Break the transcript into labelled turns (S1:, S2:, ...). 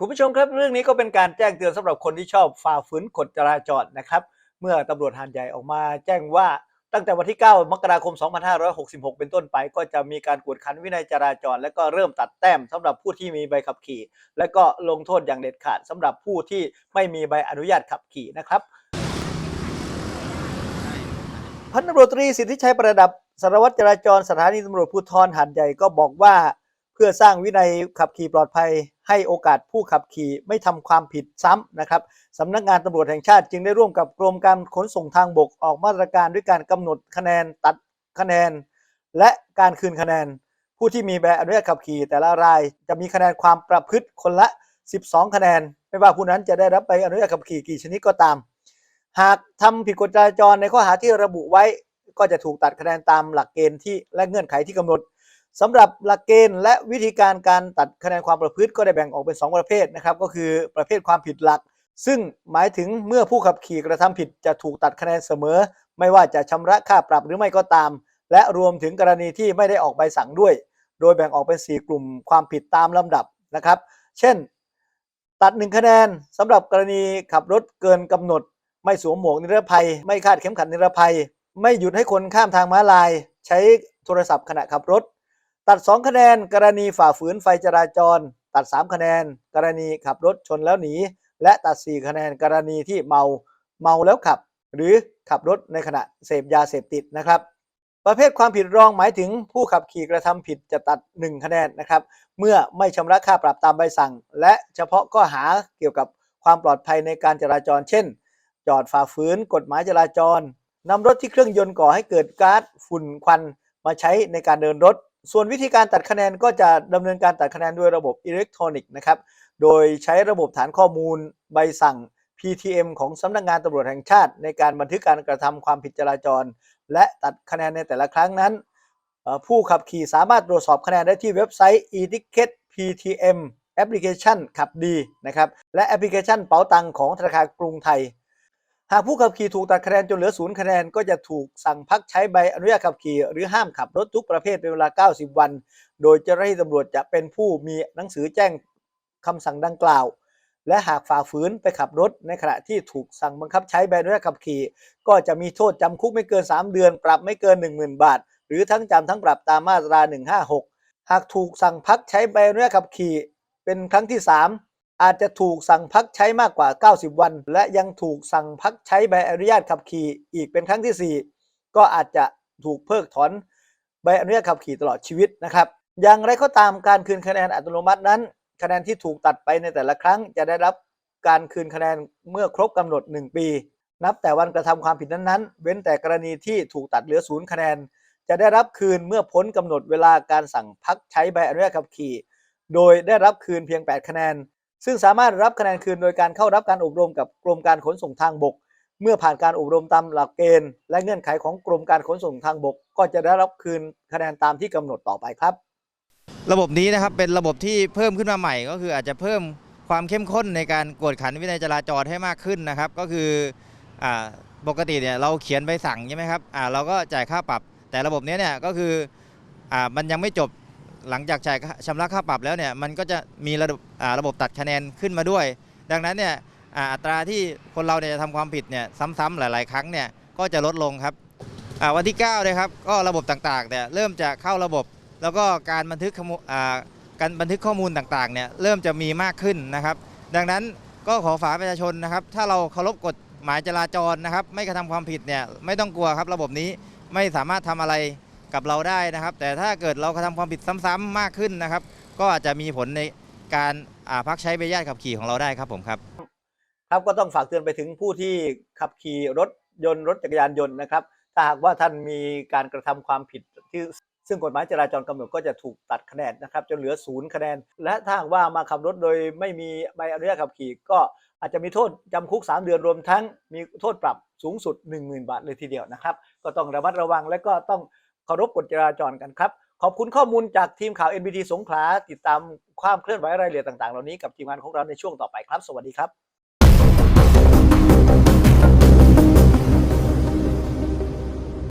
S1: คุณผู้ชมครับเรื่องนี้ก็เป็นการแจ้งเตือนสำหรับคนที่ชอบฝ่าฝืนกฎจราจรนะครับ เมื่อตำรวจหาดใหญ่ออกมาแจ้งว่าตั้งแต่วันที่ 9 มกราคม 2566 เป็นต้นไป ก็จะมีการกวดขันวินัยจราจร และก็เริ่มตัดแต้มสำหรับผู้ที่มีใบขับขี่ และก็ลงโทษอย่างเด็ดขาดสำหรับผู้ที่ไม่มีใบอนุญาตขับขี่นะครับพันตำรวจตรีสิทธิชัยประดับสารวัตรจราจรสถานีตำรวจภูธรหาดใหญ่ก็บอกว่า เพื่อสร้างวินัยขับขี่ปลอดภัย ให้โอกาสผู้ขับขี่ไม่ทำความผิดซ้ำนะครับสำนักงานตำรวจแห่งชาติจึงได้ร่วมกับกรมการขนส่งทางบกออกมาตรการด้วยการกำหนดคะแนนตัดคะแนน และการคืนคะแนน ผู้ที่มีใบอนุญาตขับขี่แต่ละรายจะมีคะแนนความประพฤติคนละ 12 คะแนน ไม่ว่าผู้นั้นจะได้รับใบอนุญาตขับขี่กี่ชนิดก็ตาม หากทำผิดกฎจราจรในข้อหาที่ระบุไว้ก็จะถูกตัดคะแนนตามหลักเกณฑ์ที่และเงื่อนไขที่กำหนด สำหรับหลักเกณฑ์และวิธีการการตัดคะแนนความประพฤติก็ได้แบ่งออกเป็น 2 ประเภทนะครับ ก็คือประเภทความผิดหลัก ซึ่งหมายถึงเมื่อผู้ขับขี่กระทำผิดจะถูกตัดคะแนนเสมอ ไม่ว่าจะชำระค่าปรับหรือไม่ก็ตาม และรวมถึงกรณีที่ไม่ได้ออกใบสั่งด้วย โดยแบ่งออกเป็น 4 กลุ่มความผิดตามลำดับนะครับ เช่น ตัด 1 คะแนนสำหรับกรณีขับรถเกินกำหนด ไม่สวมหมวกนิรภัย ไม่คาดเข็มขัดนิรภัย ไม่หยุดให้คนข้ามทางม้าลาย ใช้โทรศัพท์ขณะขับรถ ตัด 2 คะแนน กรณีฝ่าฝืนไฟจราจร ตัด 3 คะแนน กรณีขับรถชนแล้วหนี และตัด 4 คะแนน กรณีที่เมาเมาแล้วขับ หรือขับรถในขณะเสพยาเสพติดนะครับ ประเภทความผิดรองหมายถึงผู้ขับขี่กระทำผิดจะตัด 1 คะแนนนะครับ เมื่อไม่ชำระค่าปรับตามใบสั่ง และเฉพาะข้อหาเกี่ยวกับความปลอดภัยในการจราจร เช่น จอดฝ่าฝืนกฎหมายจราจรนำรถที่เครื่องยนต์ก่อให้เกิดก๊าซฝุ่นควันมาใช้ในการเดินรถ ส่วนวิธีการตัดคะแนนก็จะดำเนินการตัดคะแนนด้วยระบบอิเล็กทรอนิกส์นะครับ โดยใช้ระบบฐานข้อมูลใบสั่ง PTM ของสำนักงานตำรวจแห่งชาติ ในการบันทึกการกระทำความผิดจราจร และตัดคะแนนในแต่ละครั้งนั้น ผู้ขับขี่สามารถตรวจสอบคะแนนได้ที่เว็บไซต์ e-ticket PTM แอปพลิเคชันขับดีนะครับ และแอปพลิเคชันเป๋าตังค์ของธนาคารกรุงไทย หากผู้ขับขี่ถูกตัดคะแนนจนเหลือศูนย์คะแนนก็จะถูกสั่งพักใช้ใบอนุญาตขับขี่ หรือห้ามขับรถทุกประเภทเป็นเวลา 90 วัน โดยเจ้าหน้าที่ตำรวจจะเป็นผู้มีหนังสือแจ้งคำสั่งดังกล่าว และหากฝ่าฝืนไปขับรถในขณะที่ถูกสั่งบังคับใช้ใบอนุญาตขับขี่ ก็จะมีโทษจำคุกไม่เกิน 3 เดือน ปรับไม่เกิน 10,000 บาท หรือทั้งจำทั้งปรับตามมาตรา 156 หากถูกสั่งพักใช้ใบอนุญาตขับขี่ เป็นครั้งที่ 3 อาจจะถูกสั่งพักใช้มากกว่า 90 วัน และยังถูกสั่งพักใช้ใบอนุญาตขับขี่อีกเป็นครั้งที่ 4 ก็อาจจะถูกเพิกถอนใบอนุญาตขับขี่ตลอดชีวิตนะครับ อย่างไรก็ตามการคืนคะแนนอัตโนมัตินั้น คะแนนที่ถูกตัดไปในแต่ละครั้ง จะได้รับการคืนคะแนนเมื่อครบกำหนด 1 ปี นับแต่วันกระทำความผิดนั้นๆ เว้นแต่กรณีที่ถูกตัดเหลือศูนย์คะแนน จะได้รับคืนเมื่อพ้นกำหนดเวลาการสั่งพักใช้ใบอนุญาตขับขี่ โดยได้รับคืนเพียง 8 คะแนน ซึ่งสามารถรับคะแนนคืนโดยการเข้ารับการอบรมกับกรมการขนส่งทางบก เมื่อผ่านการอบรมตามหลักเกณฑ์และเงื่อนไขของกรมการขนส่งทางบก ก็จะได้รับคืนคะแนนตามที่กำหนดต่อไปครับ
S2: ระบบนี้นะครับเป็นระบบที่เพิ่มขึ้นมาใหม่ ก็คืออาจจะเพิ่มความเข้มข้นในการกวดขันวินัยจราจรให้มากขึ้นนะครับ ก็คืออปกติเนี่ยเราเขียนใบสั่งใช่ไหมครับเราก็จ่ายค่าปรับ แต่ระบบนี้เนี่ยก็คืออมันยังไม่จบ หลังจากจ่ายชำระค่าปรับแล้วเนี่ยมันก็จะมีระบบระบบตัดคะแนนขึ้นมาด้วย ดังนั้นเนี่ยอัตราที่คนเราเนี่ยจะทำความผิดเนี่ยซ้ำๆหลาย ๆ ครั้งเนี่ยก็จะลดลงครับวันที่9นะครับก็ระบบต่างๆเนี่ยเริ่มจะเข้าระบบ แล้วก็การบันทึกการบันทึกข้อมูลต่างๆเนี่ยเริ่มจะมีมากขึ้นนะครับ ดังนั้นก็ขอฝากประชาชนนะครับ ถ้าเราเคารพกฎหมายจราจรนะครับ ไม่กระทำความผิดเนี่ยไม่ต้องกลัวครับ ระบบนี้ไม่สามารถทำอะไร กับเราได้นะครับ แต่ถ้าเกิดเรากระทำความผิดซ้ำๆมากขึ้นนะครับ ก็อาจจะมีผลในการาพักใช้ใบอนุญาตขับขี่ของเราได้ครับผมครับ
S1: ครับก็ต้องฝากเตือนไปถึงผู้ที่ขับขี่รถยนต์รถจักรยานยนต์นะครับ ถ้าหากว่าท่านมีการกระทำความผิดที่ซึ่งกฎหมายจราจรกำหนดก็จะถูกตัดคะแนนนะครับจนเหลือศูนย์คะแนน และถ้าหากว่ามาขับรถโดยไม่มีใบอนุญาตขับขี่ ก็อาจจะมีโทษจำคุก 3 เดือนรวมทั้งมีโทษปรับสูงสุด 10,000 บาทเลยทีเดียวนะครับ ก็ต้องระมัดระวังและก็ต้อง เคารพกฎจราจรกันครับ ขอบคุณข้อมูลจากทีมข่าว NBT สงขลาติดตามความเคลื่อนไหวรายละเอียดต่างๆ เหล่านี้กับทีมงานของเราในช่วงต่อไปครับ สวัสดีครับ